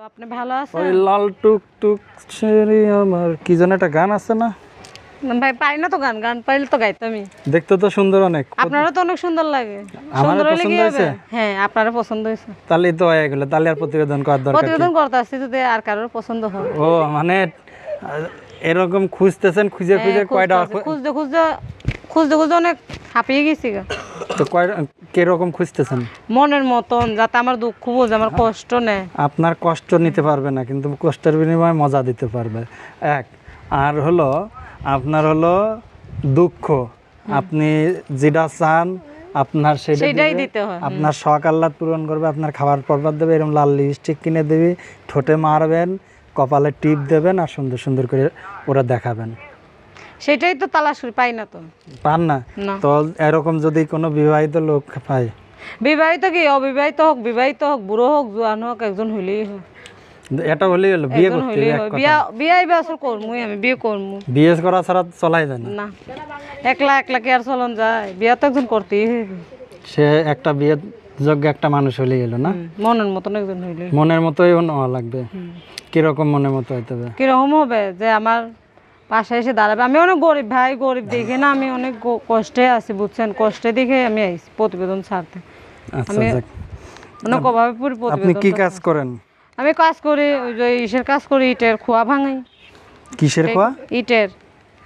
আপনি ভালো আছেন? ওই লাল টুক টুক ছেড়ে আমার কি যেন একটা গান আছে না? ভাই পারি না তো গান গান পাইলে তো গাইতামই দেখতে তো সুন্দর অনেক। আপনারও তো অনেক সুন্দর লাগে। সুন্দর? হ্যাঁ আপনারও পছন্দ হয়েছে। তাহলেই তো হয়ে গেলো তাহলে আর প্রতিবেদন করার দরকার প্রতিবেদন করতে আসছি যদি আর কারোর পছন্দ হয়। ও মানে এরকম খুঁজতেছেন খুঁজে খুঁজে কয়টা খুঁজতে- খুঁজতে খুঁজতে খুঁজতে খুঁজতে অনেক হাঁপিয়ে গেছি গা। তো কয় কীরকম খুঁজতেছেন? মনের মতন যাতে আমার দুঃখ বোঝে আমার কষ্ট নেয়। আপনার কষ্ট নিতে পারবে না কিন্তু কষ্টের বিনিময়ে মজা দিতে পারবে। এক আর হলো আপনার হলো দুঃখ। আপনি যেটা চান আপনার সেটাই দিতে হয়। আপনার শখ আহ্লাদ পূরণ করবে আপনার খাবার পরবার দেবে এরকম লাল লিপস্টিক কিনে দেবে ঠোঁটে মারবেন কপালে টিপ দেবেন আর সুন্দর সুন্দর করে ওরা দেখাবেন। সেটাই তো তালাশ করি পাই না তো। পান না? না। তো এরকম যদি কোনো বিবাহিত লোক পায়? বিবাহিত কি? অবিবাহিত হোক বিবাহিত হোক বুড়ো হোক জোয়ান হোক একজন হইলেই হোক। এটা হলেই হলো বিয়ে করতে। বিয়া বিয়া এই বছর করমুই আমি বিয়ে করমু। বিয়ে করা ছাড়া চলাই যায় না। না। একলা একলা কি আর চলন যায়? বিয়া তো একজন করতেই সে একটা বিয়ে যোগ্য একটা মানুষ হলেই এলো না? মনের মতন একজন হইলে মনের মতোই নেওয়া লাগবে। কীরকম মনের মতো হইতে হবে? কীরকম হবে? যে আমার পাশে এসে দাঁড়াবে। আমি অনেক গরিব ভাই গরিব দেখে না আমি অনেক কষ্টে আছি বুঝছেন? কষ্টে দেখে আমি আইছি প্রতিবেদন ছাড়তে। আচ্ছা আমি। অনেক অভাবে পড়ি আপনি কি কাজ করেন? আমি কাজ করি ওই যে ইসের কাজ করি ইটের খোয়া ভাঙাই কিসের খোয়া? ইটের।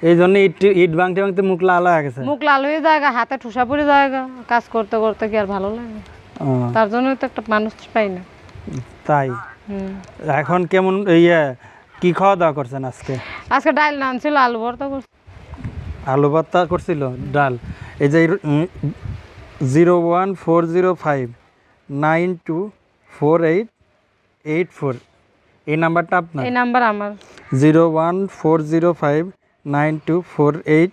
এই জন্য ইট ইট ভাঙতে ভাঙতে মুখ লাল হয়ে গেছে। মুখ লাল হয়ে জায়গা হাতে ঠুসা পড়ে জায়গা। কাজ করতে করতে কি আর ভালো লাগে? তার জন্য তো একটা মানুষ পাই না। তাই? হুম। এখন কেমন ইয়ে কি খাওয়া দাওয়া করছেন আজকে? আজকে ডাল নানছিল আলু ভর্তা করছি। আলু ভর্তা করছিল ডাল। এই যে zero one four zero five nine two four eight eight four. এই নাম্বারটা আপনার? এই নাম্বার আমার। Zero one four zero five nine two four eight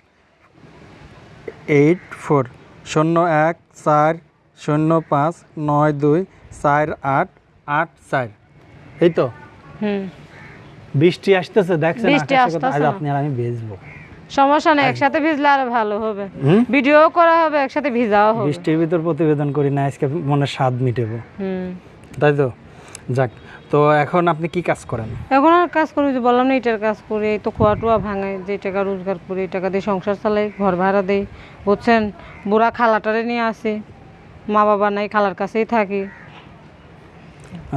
eight four. শূন্য এক চার শূন্য পাঁচ নয় দুই চার আট আট চার। এই তো? হুম। বৃষ্টি আসতেছে দেখছেন বৃষ্টি আসতেছে আপনি আর আমি বেচবো সমস্যা নেই একসাথে ভিজলে আরও ভালো হবে। ভিডিও করা হবে একসাথে ভিজাও হবে। বৃষ্টির ভিতর প্রতিবেদন করি না আজকে মনে স্বাদ মিটেবো। হুম। তাই তো? যাক তো এখন আপনি কি কাজ করেন? এখন আর কাজ করি যে বললাম না এটার কাজ করি এই তো খোয়া টোয়া ভাঙাই যে টাকা রোজগার করি এই টাকা দিয়ে সংসার চালাই ঘর ভাড়া দেই। বুঝছেন? বুড়া খালাটারে নিয়ে আসি। মা বাবা নাই খালার কাছেই থাকি।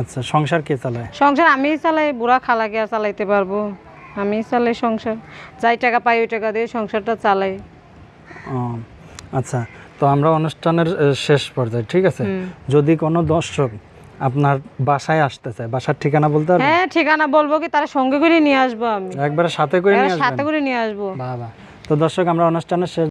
আচ্ছা সংসার কে চালায়? সংসার আমিই চালাই বুড়া খালাকে চালাইতে পারব? আমিই চালাই সংসার। যাই টাকা পাই ওই টাকা দিয়ে সংসারটা চালাই। আচ্ছা তো আমরা অনুষ্ঠানের শেষ পর্যায়ে ঠিক আছে? যদি কোনো দর্শক আপনার বাসায় আসতে চায় বাসার ঠিকানা বলতে পারবেন? হ্যাঁ ঠিকানা বলব কি তার সঙ্গে করে নিয়ে আসব আমি। একবারে সাথে করে নিয়ে এবার সাথে করে নিয়ে আসব। বাবা তো দর্শক আমরা অনুষ্ঠানের শেষ